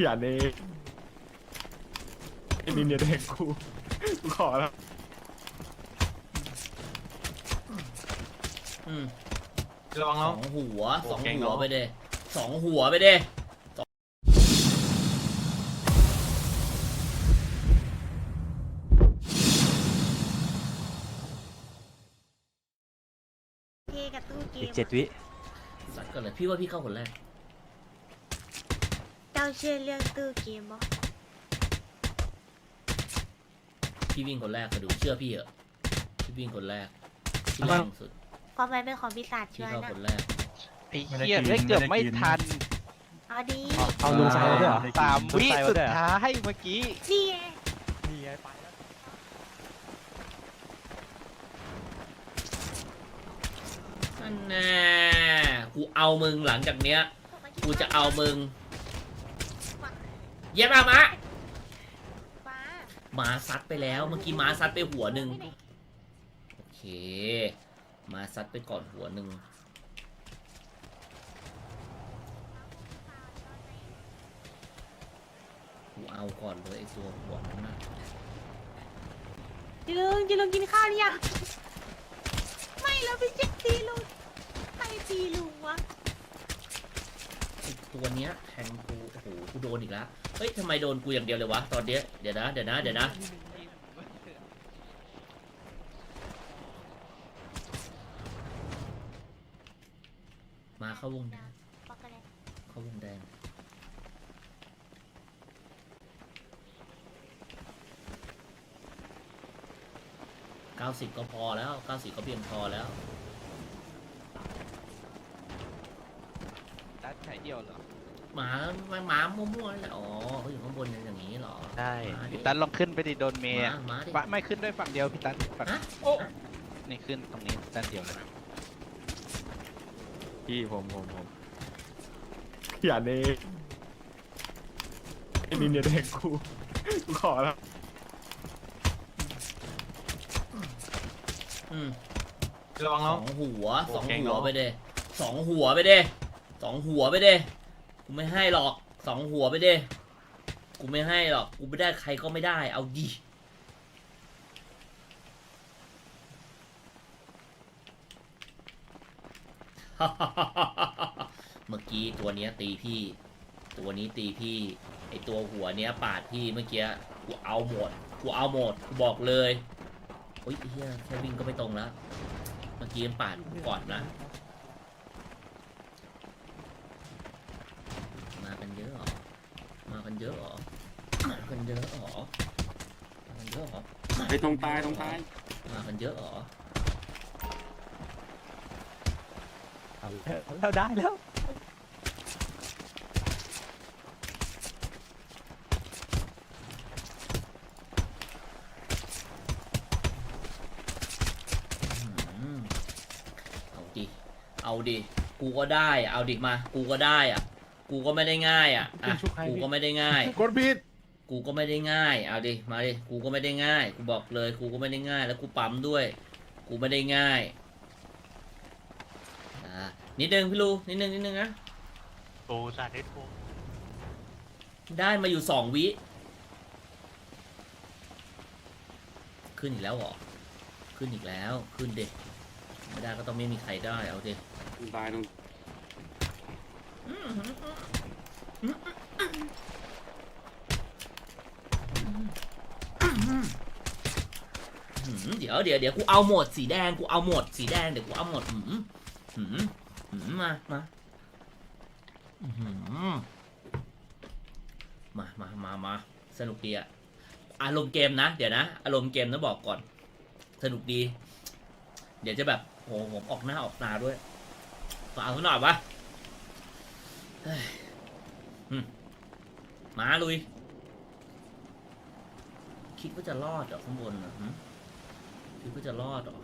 อย่าเนไอ้นินเนี่ยแดงกูกูขอแล้วอืมระวังสน้อองงหัวโอ้สองเก่งหัวเนอะ ไปเด้สองหัวไปเด้เกกับตู้เกอีมกเจ็ดวิสัตว์ก็เลยพี่ว่าพี่เข้าคนแรก เจ้าเชื่อเรื่องตู้เกมบ่พี่วิ่งคนแรกมาดูเชื่อพี่เหอะพี่วิ่งคนแรกพี่แรงสุดความหมายเป็นของปีศาจพี่ช่วยเข้านะคนแรก ไอ้เหี้ยเอ้ยเกือบไม่ทันเอาดีเอาลุงชายมาด้วยเหรอ สามลุงวิชายสุดด้วยเหรอท้ายเมื่อกี้ นี่ไงนี่ไงไปแล้วนั่นแน่กูเอามึงหลังจากเนี้ย กูจะเอามึง เย็บมามะฟ้าหมาซัดไปแล้ว เมื่อกี้หมาซัดไปหัวหนึ่งโอเคหมาซัดไปก่อนหัวหนึ่งกูเอาก่อนเลยไอ้ตัวหัวนั้นนะจิลุงจิลุงกินข้าวหรือยังไม่แล้วพี่เจ๊ตีลุงใครตีลุงวะไอ้ตัวเนี้ยแทงกู โอ้โหกูโดนอีกแล้วเฮ้ยทำไมโดนกูอย่างเดียวเลยวะตอนเนี้ยเดี๋ยวนะเดี๋ยวนะเดี๋ยวนะมาเข้าวงแดงบอกกันเลยเข้าวงแดงเก้าสิบก็พอแล้วเก้าสิบก็เพียงพอแล้วตัดไข่เดียวเหรอ หมาหมาหมามั่วๆแหละอ๋อเขาอยู่ข้างบนอย่างนี้เหรอใช่มาดิพี่ตันลองขึ้นไปดิโดนเมย์หอะมาหมาดิวะไม่ขึ้นด้วยฝั่งเดียวพี่ตันฝั่งฮะโอ้นี่ขึ้นตรงนี้ด้านเดียวเลยพี่ผมผมผมอย่าเนไอ้นินเนี่ยแดงกูกูขอแล้วอืมระวังสน้อองงหัวโอ้สองเก่งหัวเนอะ ไปเด้สองหัวไปเด้สองหัวไปเด้กู ไม่ให้หรอกสองหัวไปเด้กูไม่ให้หรอก กูไม่ได้ใครก็ไม่ได้ เอาดีเมื่อกี้ตัวเนี้ยตีพี่ ตัวนี้ตีพี่ ไอตัวหัวเนี้ยปาดพี่เมื่อกี้ กูเอาหมด กูเอาหมด กูบอกเลยโอ้ยเฮียแค่วิ่งก็ไม่ตรงแล้ว เมื่อกี้มันปาดกูก่อนนะ มากันเยอะเหรอ มากันเยอะเหรอมากันเยอะเหรอมากันเยอะเหรอไปตรงตายตรงตายมากันเยอะเหรอเอาแล้วได้แล้วอืมเอาดิ เอาดิ กูก็ได้อะเอาดิมา กูก็ได้อะ กูก็ไม่ได้ง่ายอะอะกูก็ไม่ได้ง่าย กดผิดกูก็ไม่ได้ง่าย เอาดิ มาดิ กูก็ไม่ได้ง่าย กูบอกเลย กูก็ไม่ได้ง่าย แล้วกูปั๊มด้วย กูไม่ได้ง่าย อ่า นิดนึงพี่ลู นิดนึงนิดนึงนะ โอ้สาธิตโอ้ได้มาอยู่สองวิ ขึ้นอีกแล้วเหรอ ขึ้นอีกแล้ว ขึ้นเด็กไม่ได้ก็ต้องไม่มีใครได้ เอาดิตายตรงหืม เดี๋ยวเดี๋ยวเดี๋ยวกูเอาหมดสีแดงกูเอาหมดสีแดงเดี๋ยวกูเอาหมดหืมหืมหืมมามาหือมามามามาสนุกดีอะอารมณ์เกมนะ เดี๋ยวนะ อารมณ์เกมนะบอกก่อน สนุกดี เดี๋ยวจะแบบโหผมออกหน้าออกตาด้วยฝาเขาหน่อยวะ มมาลุย คิดว่าจะรอดเหรอข้างบนอะคิดว่าจะรอดเหรอ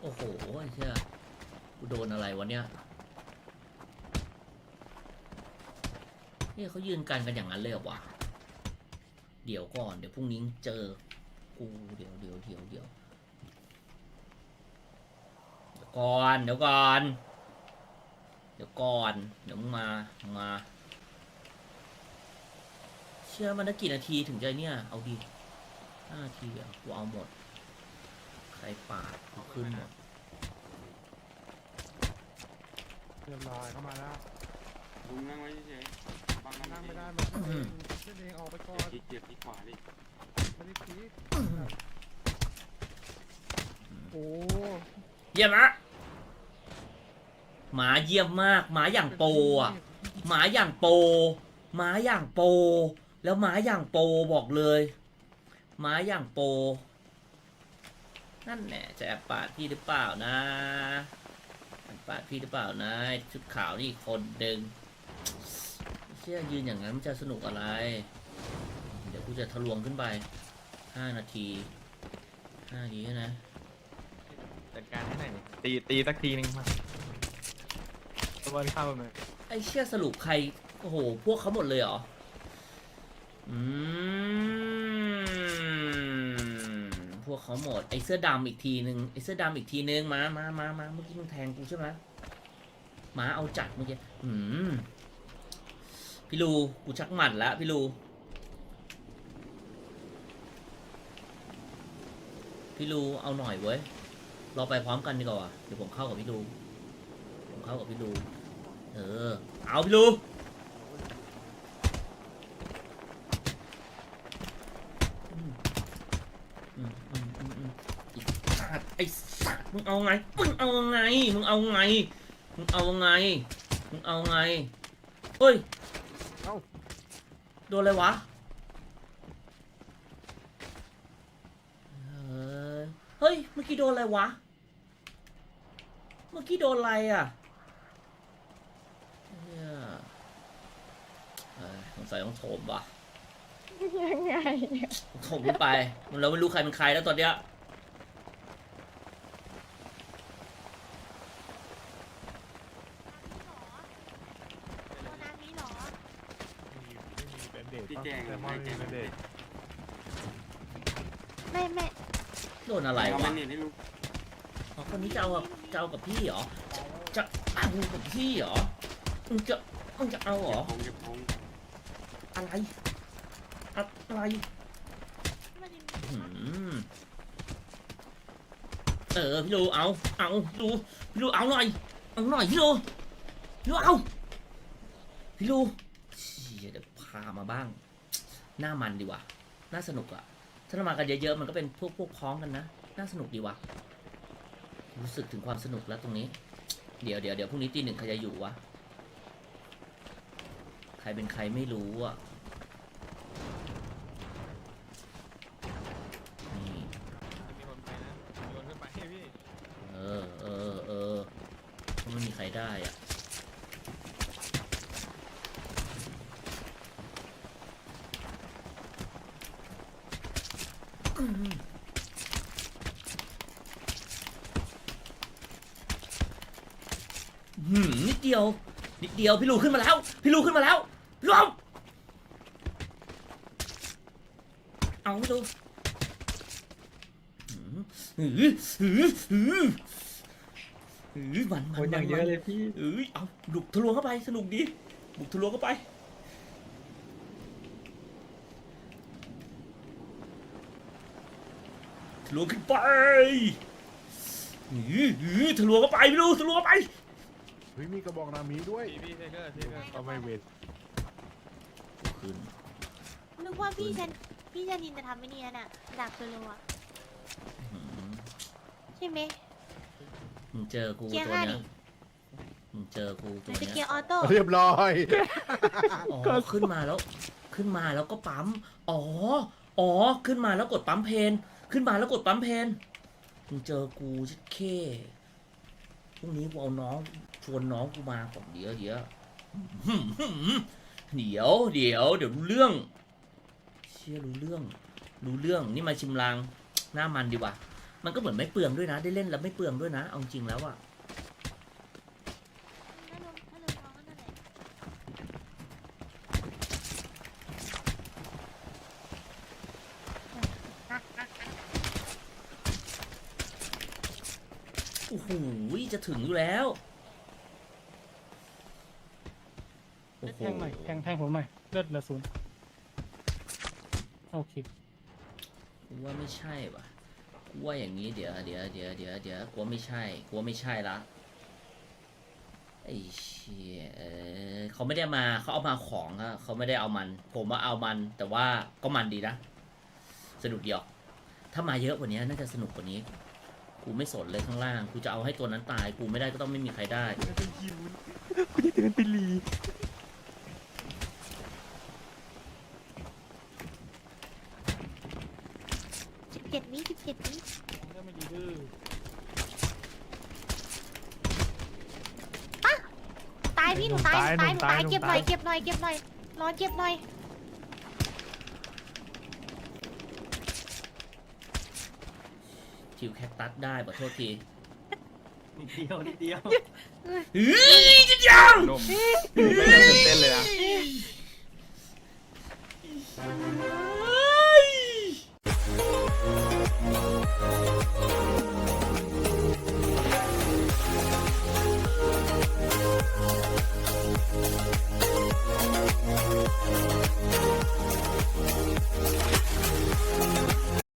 โอ้โหเชี่ยกูโดนอะไรวะเนี่ยเนี่ยเขายืนกันกันอย่างนั้นเลยเหรอวะ เดี๋ยวก่อน เดี๋ยวพรุ่งนี้เจอ กู เดี๋ยวเดี๋ยวเดี๋ยวเดี๋ยวเดี๋ยว ก่อน เดี๋ยวก่อน เดี๋ยวก่อน เดี๋ยวมึงมามา เชื่อมันได้กี่นาทีถึงจะเนี่ย เอาดีห้านาทีอะกูเอาหมด ใครปาดกูขึ้นหมด เรียบร้อยเข้ามาแล้วลุงนั่งไว้เฉยๆบังนั่งไม่ได้ไมันขึ้นเองขึ้นเองออกไปก่อนเกียบเกียบที่ขวาดิไม่ได้คิดโอ้เยี่ยมอะ หมาเยี่ยมมากหมาอย่างโปอะหมาอย่างโปหมาอย่างโป แล้วหมาอย่างโปบอกเลยหมาอย่างโป นั่นแหละจะแอบปาดพี่หรือเปล่านะแอบปาดพี่หรือเปล่านะชุดขาวนี่คนดึงเชื่อยืนอย่างนั้นมันจะสนุกอะไร เดี๋ยวกูจะทะลวงขึ้นไปห้านาทีห้านาทีนะจัดการให้หน่อยดิตีตีสักทีนึงมา ตะวันข้ามาไอ้เชี่ยสรุปใคร โอ้โห พวกเขาหมดเลยเหรอ อืม พวกเขาหมด ไอ้เสื้อดำอีกทีหนึ่งไอ้เสื้อดำอีกทีนึง มามามามาเมื่อกี้มึงแทงกูใช่ไหมหมาเอาจัดเมื่อกี้ อืม พี่ลูกูชักหมัดแล้วพี่ลูพี่ลูเอาหน่อยเว้ย เราไปพร้อมกันดีกว่า เดี๋ยวผมเข้ากับพี่ลูผมเข้ากับพี่ลู เออ เอาพี่ลูไอ้สัตว์มึงเอาไง มึงเอาไง มึงเอาไง มึงเอาไง มึงเอาไงเฮ้ยเอ้า โดนอะไรวะเออเฮ้ย เมื่อกี้โดนอะไรวะ เมื่อกี้โดนอะไรอะ เนี่ย เอ้ยสงสัยต้องโถมว่ะยังไงโถมขึ้นไปมันเราไม่รู้ใครเป็นใครแล้วตอนเนี้ยน้ำนี้เหรอพี่แจงแต่มอให้นแจมีงเป็นเด็กไม่ไม่โดนอะไรเอาวะมันเน็ตให้ลุงอ๋อคนนี้จะเอากับจะเอากับพี่เหรอจะเอากับพี่เหรอมึงจะมึงจะเอาเหรอ เก็บของเก็บของ อะไร อะไรเออพี่ดูเอา เอาพี่ดูพี่ดูเอาหน่อยเอาหน่อยพี่ดูพี่ดูเอาพี่ดูเชี่ยเดี๋ยวพามาบ้าง หน้ามันดีว่ะน่าสนุกอะถ้าเรามากันเยอะๆมันก็เป็นพวกพวกพ้องกันนะ น่าสนุกดีว่ะ รู้สึกถึงความสนุกแล้วตรงนี้ เดี๋ยวเดี๋ยวเดี๋ยวพรุ่งนี้ตีหนึ่งใครจะอยู่วะ รเป็นใครไม่รู้อะนี่มีคนไปนะมีคนขึ้นไปให้พี่เออเออเออก็ไม่มีใครได้อะหืมนิดเดียว นิดเดียว พี่ลูขึ้นมาแล้ว พี่ลูขึ้นมาแล้ว พี่ลูเอาเอาพี่ลูหืมหือหือหือหือมันมันคนอย่างเยอะเลยพี่ เอ้ยเอาบุกทะลวงเข้าไปสนุกดีบุกทะลวงเข้าไป ทะลวงขึ้นไปหือหือทะลวงเข้าไปพี่ลูทะลวงเข้าไป เฮ้ยมีกระบอกนามีด้วยพี่พี่เทเกอร์เทเกอร์เอาไม่เวท ขึ้น นึกว่าพี่ชันพี่ชนินจะทำไม่เนียน่ะดักเปโลอะหืมใช่ไหม มึงเจอกูเกีตัยวร์เนี้ห้ายดิมึงเจอกูตัวมันจะเนี้เกียยร์ออโต้เรียบร้อย อ๋อขึ้นมาแล้ว ขึ้นมาแล้วก็ปั๊ม อ๋อ อ๋อ ขึ้นมาแล้วกดปั๊มเพน ขึ้นมาแล้วกดปั๊มเพน มึงเจอกูชิดเคพรุ่งนี้กูเอาน้องชวนน้องกูมาก่อนเดี๋ยวเดี๋ยวหืมหืม เดี๋ยวเดี๋ยวเดี๋ยวรู้เรื่อง เชี่ยรู้เรื่อง รู้เรื่องนี่มาชิมลางหน้ามันดีว่ะมันก็เหมือนไม่เปลืองด้วยนะ ได้เล่นแล้วไม่เปลืองด้วยนะ เอาจริงแล้วอะโอ้โหจะถึงอยู่แล้ว โอ้โห แทงหน่อยแทงแทงผมหน่อยเลือดเหลือศูนย์โอเคกูว่าไม่ใช่ว่ะกูว่าอย่างนี้เดี๋ยวเดี๋ยวเดี๋ยวเดี๋ยวเดี๋ยวกูว่าไม่ใช่กูว่าไม่ใช่ละไอ้เชี่ยเออเขาไม่ได้มาเขาเอามาของอะเขาไม่ได้เอามัน ผมว่าเอามัน แต่ว่าก็มันดีนะสนุกดีออกถ้ามาเยอะกว่านี้น่าจะสนุกกว่านี้ กูไม่สนเลยข้างล่างกูจะเอาให้ตัวนั้นตาย กูไม่ได้ก็ต้องไม่มีใครได้กูจะเดินไปรี ผิดนี่เตายพี่หนูตายตายหนูตายเก็บหน่อยเก็บหน่อยเก็บหน่อยร้อนเก็บหน่อยคิวแคคตัสได้ขอโทษทีนิดเดียวนิดเดียวเฮ้ยจิ๊ยัวดมไม่ตื่นเต้นเลยอะ